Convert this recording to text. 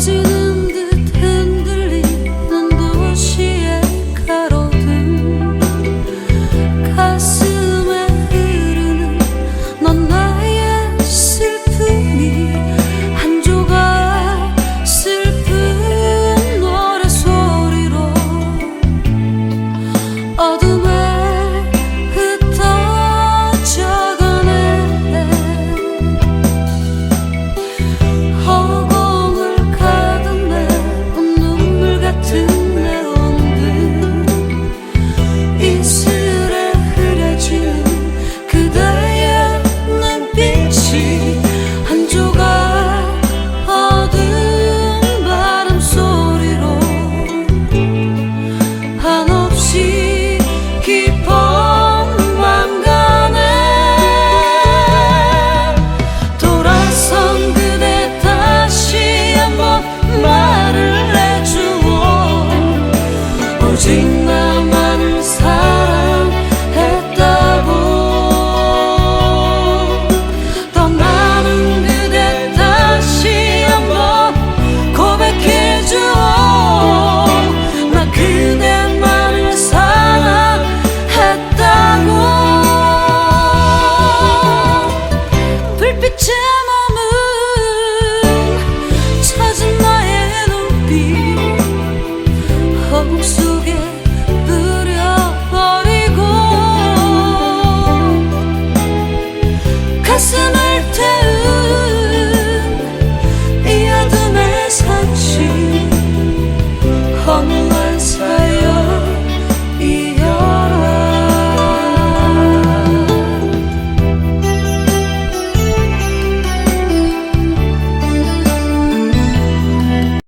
빠지는 듯 흔들리는 도시의 가로등. 가슴에 흐르는 넌 나의 슬픔이 한 조각 슬픈 노래소리로 어둠